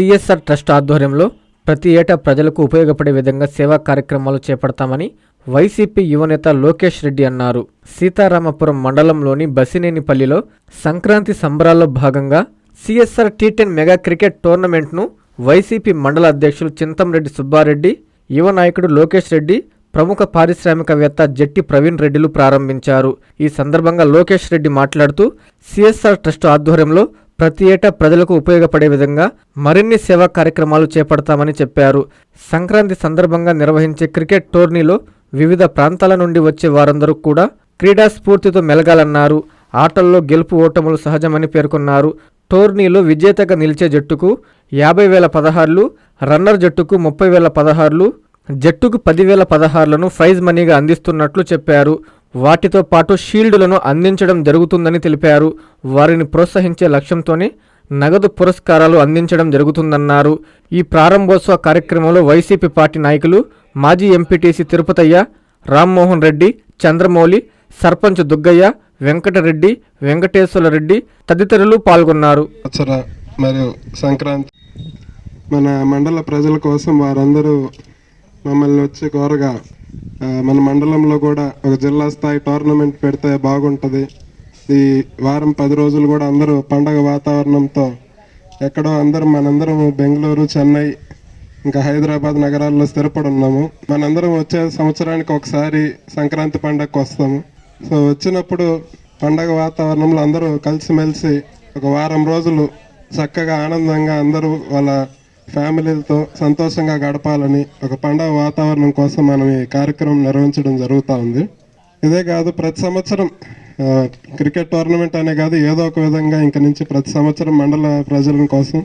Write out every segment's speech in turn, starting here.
CSR trust ఆధ్వర్యంలో ప్రతి ఏటా ప్రజలకు ఉపయోగపడే విధంగా సేవా కార్యక్రమాలు చేపడతామని వైసీపీ యువనేత లోకేష్ రెడ్డి అన్నారు. సీతారామపురం మండలంలోని బసినేనిపల్లిలో సంక్రాంతి సంబరాల్లో భాగంగా CSR T ten mega cricket టోర్నమెంట్ను YCP మండల అధ్యక్షులు చింతంరెడ్డి సుబ్బారెడ్డి యువ నాయకుడు లోకేష్ రెడ్డి ప్రముఖ పారిశ్రామికవేత్త జట్టి ప్రవీణ్ రెడ్డిలు ప్రారంభించారు. ఈ సందర్భంగా లోకేష్ రెడ్డి మాట్లాడుతూ సిఎస్ఆర్ ట్రస్ట్ ఆధ్వర్యంలో ప్రతి ఏటా ప్రజలకు ఉపయోగపడే విధంగా మరిన్ని సేవా కార్యక్రమాలు చేపడతామని చెప్పారు. సంక్రాంతి సందర్భంగా నిర్వహించే క్రికెట్ టోర్నీలో వివిధ ప్రాంతాల నుండి వచ్చే వారందరూ కూడా క్రీడా స్ఫూర్తితో మెలగాలన్నారు. ఆటల్లో గెలుపు ఓటములు సహజమని పేర్కొన్నారు. టోర్నీలో విజేతగా నిలిచే జట్టుకు యాభై వేల పదహారులు రన్నర్ జట్టుకు ముప్పై వేల పదహారులు జట్టుకు పదివేల పదహారులను ప్రైజ్ మనీగా అందిస్తున్నట్లు చెప్పారు. వాటితో పాటు షీల్డులను అందించడం జరుగుతుందని తెలిపారు. వారిని ప్రోత్సహించే లక్ష్యంతోనే నగదు పురస్కారాలు అందించడం జరుగుతుందన్నారు. ఈ ప్రారంభోత్సవ కార్యక్రమంలో వైసీపీ పార్టీ నాయకులు మాజీ ఎంపీటీసీ తిరుపతయ్య రామ్మోహన్ రెడ్డి చంద్రమౌళి సర్పంచ్ దుగ్గయ్య వెంకటరెడ్డి వెంకటేశ్వర రెడ్డి తదితరులు పాల్గొన్నారు. మరియు సంక్రాంతి మన మండల ప్రజల కోసం వారందరూ మమ్మల్ని వచ్చి కోరగా మన మండలంలో కూడా ఒక జిల్లా స్థాయి టోర్నమెంట్ పెడితే బాగుంటుంది. ఈ వారం పది రోజులు కూడా అందరూ పండగ వాతావరణంతో ఎక్కడో అందరం మనందరం బెంగళూరు చెన్నై ఇంకా హైదరాబాద్ నగరాల్లో స్థిరపడి ఉన్నాము. మనందరం వచ్చే సంవత్సరానికి ఒకసారి సంక్రాంతి పండగకు వస్తాము. సో వచ్చినప్పుడు పండగ వాతావరణంలో అందరూ కలిసిమెలిసి ఒక వారం రోజులు చక్కగా ఆనందంగా అందరూ వాళ్ళ ఫ్యామిలీలతో సంతోషంగా గడపాలని ఒక పండగ వాతావరణం కోసం మనం ఈ కార్యక్రమం నిర్వహించడం జరుగుతూ ఉంది. ఇదే కాదు ప్రతి సంవత్సరం క్రికెట్ టోర్నమెంట్ అనే కాదు ఏదో ఒక విధంగా ఇంక నుంచి ప్రతి సంవత్సరం మండల ప్రజల కోసం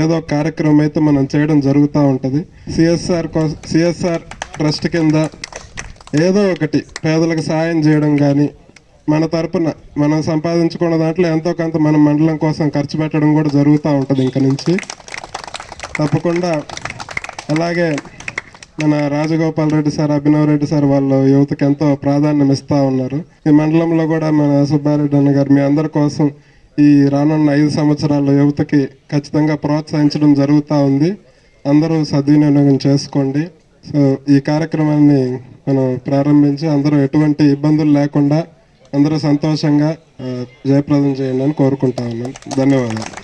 ఏదో ఒక కార్యక్రమం అయితే మనం చేయడం జరుగుతూ ఉంటుంది. సిఎస్ఆర్ కోసం సిఎస్ఆర్ ట్రస్ట్ కింద ఏదో ఒకటి పేదలకు సాయం చేయడం కానీ మన తరపున మనం సంపాదించుకున్న దాంట్లో ఎంతో కొంత మన మండలం కోసం ఖర్చు పెట్టడం కూడా జరుగుతూ ఉంటుంది ఇంక నుంచి. తప్పకుండా. అలాగే మన రాజగోపాల్ రెడ్డి సార్ అభినవ్ రెడ్డి సార్ వాళ్ళు యువతకు ఎంతో ప్రాధాన్యం ఇస్తూ ఉన్నారు. ఈ మండలంలో కూడా మన సుబ్బారెడ్డి అన్న గారు మీ అందరి కోసం ఈ రానున్న ఐదు సంవత్సరాల్లో యువతకి ఖచ్చితంగా ప్రోత్సహించడం జరుగుతూ ఉంది. అందరూ సద్వినియోగం చేసుకోండి. సో ఈ కార్యక్రమాన్ని మనం ప్రారంభించి అందరూ ఎటువంటి ఇబ్బందులు లేకుండా అందరూ సంతోషంగా జయప్రదం చేయండి అని కోరుకుంటా ఉన్నాను ధన్యవాదాలు.